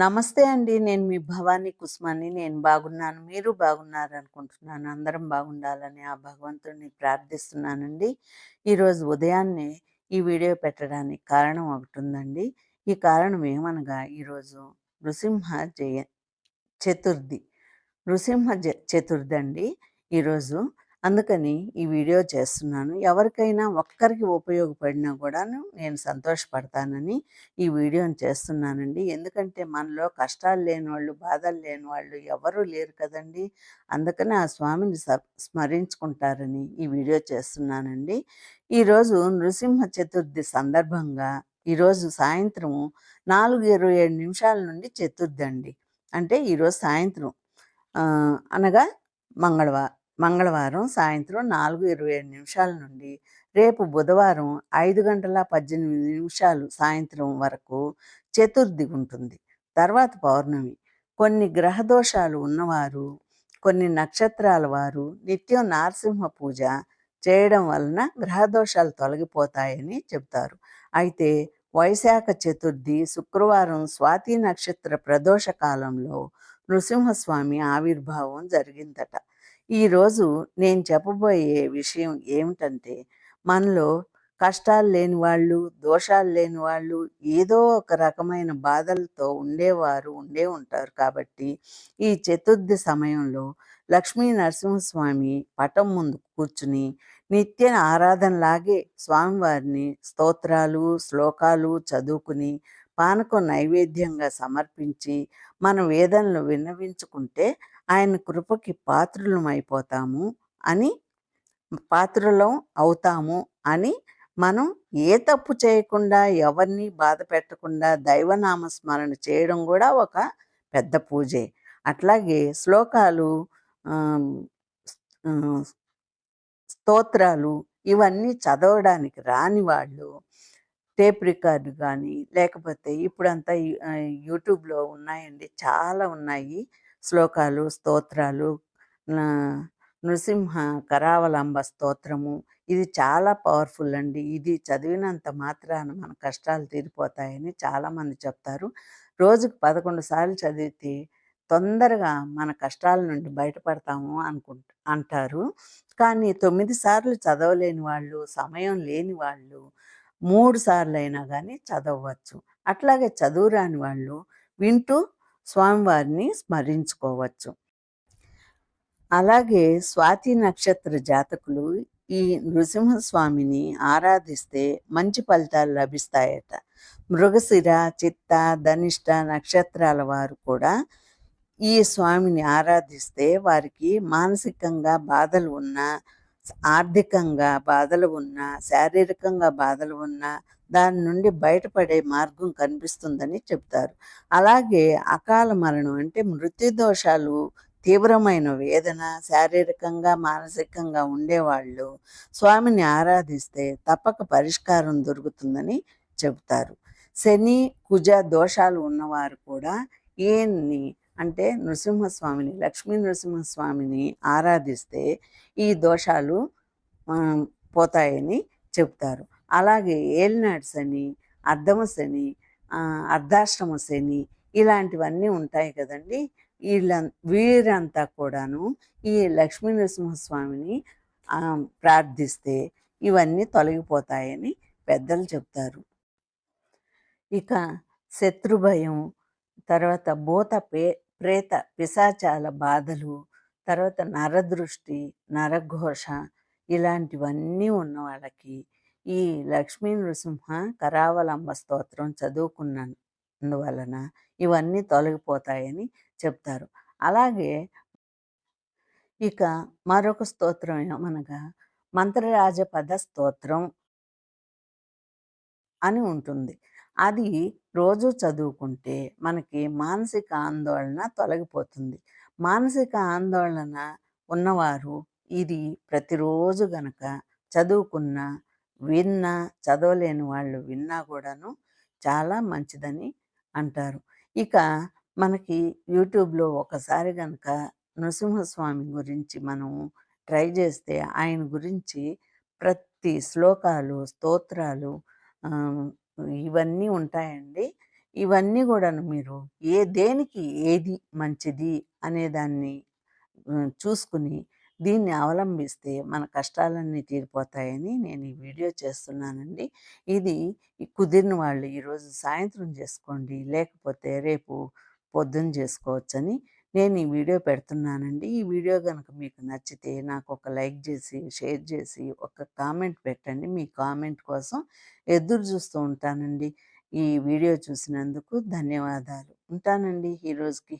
నమస్తే అండి. నేను మీ భవానీ కుస్మాని. నేను బాగున్నాను. మీరు బాగున్నారనుకుంటున్నాను. అందరం బాగుండాలని ఆ భగవంతుడిని ప్రార్థిస్తున్నానండి. ఈరోజు ఉదయాన్నే ఈ వీడియో పెట్టడానికి కారణం ఒకటుందండి. ఈ కారణం ఏమనగా ఈరోజు నృసింహ జయ చతుర్థి. నృసింహ జ చతుర్థి అండి ఈరోజు. అందుకని ఈ వీడియో చేస్తున్నాను. ఎవరికైనా ఒక్కరికి ఉపయోగపడినా కూడాను నేను సంతోషపడతానని ఈ వీడియోని చేస్తున్నానండి. ఎందుకంటే మనలో కష్టాలు లేని వాళ్ళు బాధలు లేని వాళ్ళు ఎవరూ లేరు కదండీ! అందుకని ఆ స్వామిని స స్మరించుకుంటారని ఈ వీడియో చేస్తున్నానండి. ఈరోజు నృసింహ చతుర్థి సందర్భంగా ఈరోజు సాయంత్రం 4:27 నిమిషాల నుండి చతుర్థి అండి. అంటే ఈరోజు సాయంత్రం అనగా మంగళవారం మంగళవారం సాయంత్రం 4:27 నిమిషాల నుండి రేపు బుధవారం ఐదు గంటల 18 నిమిషాలు సాయంత్రం వరకు చతుర్థి ఉంటుంది. తర్వాత పౌర్ణమి. కొన్ని గ్రహదోషాలు ఉన్నవారు, కొన్ని నక్షత్రాల వారు నిత్యం నారసింహ పూజ చేయడం వలన గ్రహదోషాలు తొలగిపోతాయని చెబుతారు అయితే వైశాఖ చతుర్థి శుక్రవారం స్వాతి నక్షత్ర ప్రదోష కాలంలో నృసింహస్వామి ఆవిర్భావం జరిగిందట. ఈరోజు నేను చెప్పబోయే విషయం ఏమిటంటే మనలో కష్టాలు లేని వాళ్ళు, దోషాలు లేని వాళ్ళు, ఏదో ఒక రకమైన బాధలతో ఉండేవారు ఉండే ఉంటారు. కాబట్టి ఈ చతుర్థి సమయంలో లక్ష్మీ నరసింహస్వామి పటం ముందు కూర్చుని నిత్య ఆరాధనలాగే స్వామివారిని స్తోత్రాలు, శ్లోకాలు చదువుకుని పానకం నైవేద్యంగా సమర్పించి మన వేదనలు విన్నవించుకుంటే ఆయన కృపకి పాత్రులమైపోతాము అని పాత్రలం అవుతాము అని మనం ఏ తప్పు చేయకుండా ఎవరిని బాధ పెట్టకుండా దైవనామస్మరణ చేయడం కూడా ఒక పెద్ద పూజే. అట్లాగే శ్లోకాలు స్తోత్రాలు ఇవన్నీ చదవడానికి రాని వాళ్ళు టేప్ రికార్డు కానీ లేకపోతే ఇప్పుడంతా యూట్యూబ్‌లో ఉన్నాయండి. చాలా ఉన్నాయి. శ్లోకాలు, స్తోత్రాలు నృసింహ కరావలంబ స్తోత్రము. ఇది చాలా పవర్‌ఫుల్ అండి. ఇది చదివినంత మాత్రాన మన కష్టాలు తీరిపోతాయని చాలామంది చెప్తారు. రోజుకు పదకొండు సార్లు చదివితే తొందరగా మన కష్టాల నుండి బయటపడతాము అనుకుంట అంటారు. కానీ తొమ్మిది సార్లు చదవలేని వాళ్ళు, సమయం లేని వాళ్ళు మూడు సార్లు అయినా కానీ చదవచ్చు అట్లాగే చదువురాని వాళ్ళు వింటూ స్వామివారిని స్మరించుకోవచ్చు. అలాగే స్వాతి నక్షత్ర జాతకులు ఈ నృసింహస్వామిని ఆరాధిస్తే మంచి ఫలితాలు లభిస్తాయట. మృగశిర, చిత్త, ధనిష్ట నక్షత్రాల వారు కూడా ఈ స్వామిని ఆరాధిస్తే వారికి మానసికంగా బాధలు ఉన్నా, ఆర్థికంగా బాధలు ఉన్నా, శారీరకంగా బాధలు ఉన్నా దాని నుండి బయటపడే మార్గం కనిపిస్తుందని చెప్తారు. అలాగే అకాల మరణం అంటే మృత్యు దోషాలు తీవ్రమైన వేదన శారీరకంగా, మానసికంగా ఉండేవాళ్ళు స్వామిని ఆరాధిస్తే తప్పక పరిష్కారం దొరుకుతుందని చెబుతారు. శని, కుజ దోషాలు ఉన్నవారు కూడా ఈయన్ని అంటే నృసింహస్వామిని, లక్ష్మీ నృసింహస్వామిని ఆరాధిస్తే ఈ దోషాలు పోతాయని చెప్తారు. అలాగే ఏలినాడు శని, అర్ధమ శని, అర్ధాశ్రమ శని ఇలాంటివన్నీ ఉంటాయి కదండీ! వీళ్ళ వీరంతా కూడాను ఈ లక్ష్మీ నరసింహస్వామిని ప్రార్థిస్తే ఇవన్నీ తొలగిపోతాయని పెద్దలు చెప్తారు. ఇక శత్రుభయం, తర్వాత భూత పే ప్రేత పిశాచాల బాధలు, తర్వాత నరదృష్టి, నరఘోష ఇలాంటివన్నీ ఉన్న వాళ్ళకి ఈ లక్ష్మీ నృసింహ కరావలంబ స్తోత్రం చదువుకున్నందువలన ఇవన్నీ తొలగిపోతాయని చెప్తారు. అలాగే ఇక మరొక స్తోత్రం ఏమనగా మంత్రరాజపద స్తోత్రం అని ఉంటుంది. అది రోజు చదువుకుంటే మనకి మానసిక ఆందోళన తొలగిపోతుంది. మానసిక ఆందోళన ఉన్నవారు ఇది ప్రతిరోజు గనక చదువుకున్నా, విన్నా, చదవలేని వాళ్ళు విన్నా కూడాను చాలా మంచిదని అంటారు. ఇక మనకి యూట్యూబ్‌లో ఒకసారి గనక నృసింహస్వామి గురించి మనం ట్రై చేస్తే ఆయన గురించి ప్రతి శ్లోకాలు, స్తోత్రాలు ఇవన్నీ ఉంటాయండి. ఇవన్నీ కూడాను మీరు ఏ దేనికి ఏది మంచిది అనేదాన్ని చూసుకుని దీన్ని అవలంబిస్తే మన కష్టాలన్నీ తీరిపోతాయని నేను ఈ వీడియో చేస్తున్నానండి. ఇది కుదిరిన వాళ్ళు ఈరోజు సాయంత్రం చేసుకోండి. లేకపోతే రేపు పొద్దున చేసుకోవచ్చని నేను ఈ వీడియో పెడుతున్నానండి. ఈ వీడియో కనుక మీకు నచ్చితే నాకు ఒక లైక్ చేసి షేర్ చేసి ఒక కామెంట్ పెట్టండి. మీ కామెంట్ కోసం ఎదురు చూస్తూ ఉంటానండి. ఈ వీడియో చూసినందుకు ధన్యవాదాలు. ఉంటానండి ఈరోజుకి